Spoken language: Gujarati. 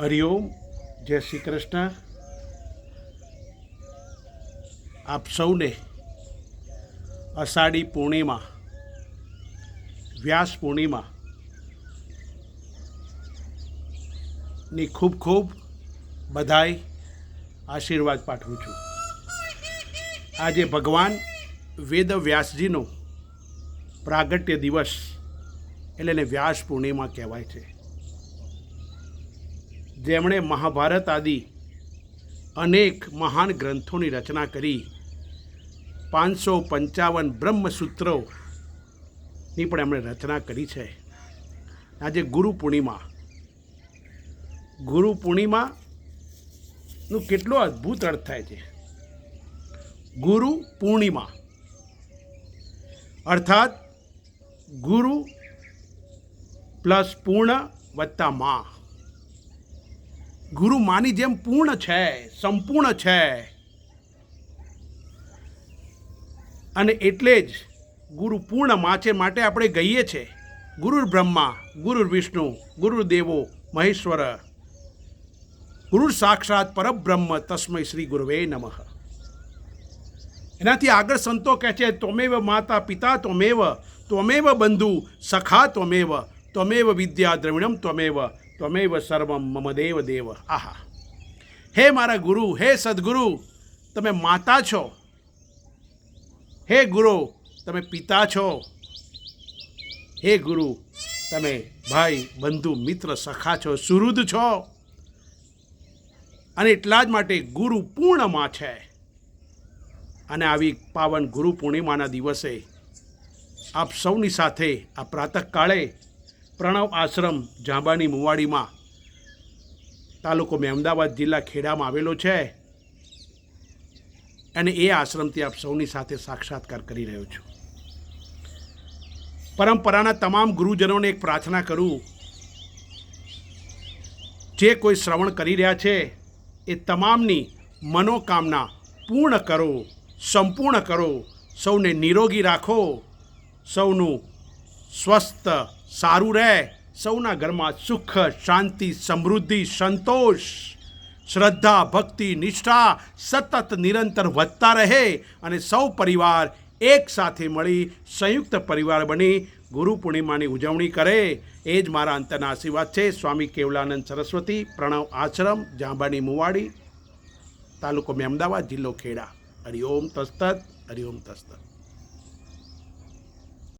હરિઓમ જય શ્રી કૃષ્ણ. આપ સૌને અષાઢી પૂર્ણિમા, વ્યાસ પૂર્ણિમા ની ખૂબ ખૂબ બધાય આશીર્વાદ પાઠવું છું. આજે ભગવાન વેદ વ્યાસજીનો પ્રાગટ્ય દિવસ, એટલે એને વ્યાસ પૂર્ણિમા કહેવાય છે. જેમણે મહાભારત આદિ અનેક મહાન ગ્રંથોની રચના કરી. પાંચસો પંચાવન બ્રહ્મસૂત્રોની પણ એમણે રચના કરી છે. આજે ગુરુ પૂર્ણિમા. ગુરુ પૂર્ણિમાનું કેટલો અદ્ભુત અર્થ થાય છે. ગુરુ પૂર્ણિમા. અર્થાત ગુરુ પ્લસ પૂર્ણ વત્તા મા. ગુરુ માની જેમ પૂર્ણ છે, સંપૂર્ણ છે. અને એટલે જ ગુરુ પૂર્ણ માચે માટે આપણે ગઈએ છે. ગુરુ બ્રહ્મા ગુરુ વિષ્ણુ ગુરુ દેવો, મહેશ્વર. ગુરુ સાક્ષાત પરબ્રહ્મ તસ્મય શ્રી ગુરુવે નમઃ. એનાથી આગળ સંતો કહે છે, ત્વમેવ માતા પિતા ત્વમેવ ત્વમેવ બંધુ સખા ત્વમેવ ત્વમેવ વિદ્યા દ્રવિણમ ત્વમેવ ત્વમેવ સર્વમ મમ દેવ દેવ આહા હે મારા ગુરુ હે સદગુરુ તમે માતા છો હે ગુરુ તમે પિતા છો હે ગુરુ તમે ભાઈ બંધુ મિત્ર સખા છો સુહૃદ છો અને એટલા જ માટે ગુરુ પૂર્ણમાં છે। અને આવી પાવન ગુરુ પૂર્ણિમાના દિવસે આપ સૌની સાથે આ પ્રાતઃકાળે પ્રણવ આશ્રમ જાંબાની મુવાડીમાં તાલુકો મેં અમદાવાદ જિલ્લા ખેડામાં આવેલો છે અને એ આશ્રમથી આપ સૌની સાથે સાક્ષાત્કાર કરી રહ્યો છું. પરંપરાના તમામ ગુરુજનોને એક પ્રાર્થના કરું, જે કોઈ શ્રવણ કરી રહ્યા છે, એ તમામની મનોકામના પૂર્ણ કરો, સંપૂર્ણ કરો, સૌને નિરોગી રાખો, સૌનું સ્વસ્થ સારું રહે. સૌના ઘરમાં સુખ, શાંતિ, સમૃદ્ધિ, સંતોષ. શ્રદ્ધા, ભક્તિ, નિષ્ઠા સતત નિરંતર વધતા રહે અને સૌ પરિવાર એક સાથે મળી સંયુક્ત પરિવાર બની ગુરુ પૂર્ણિમાની ઉજવણી કરે. એ જ મારા અંતરના આશીર્વાદ છે. સ્વામી કેવલાનંદ સરસ્વતી, પ્રણવ આશ્રમ, જાંબાની મુવાડી, તાલુકો મેં અમદાવાદ જિલ્લો ખેડા. હરિઓમ તસ્તત હરિઓમ તસ્તત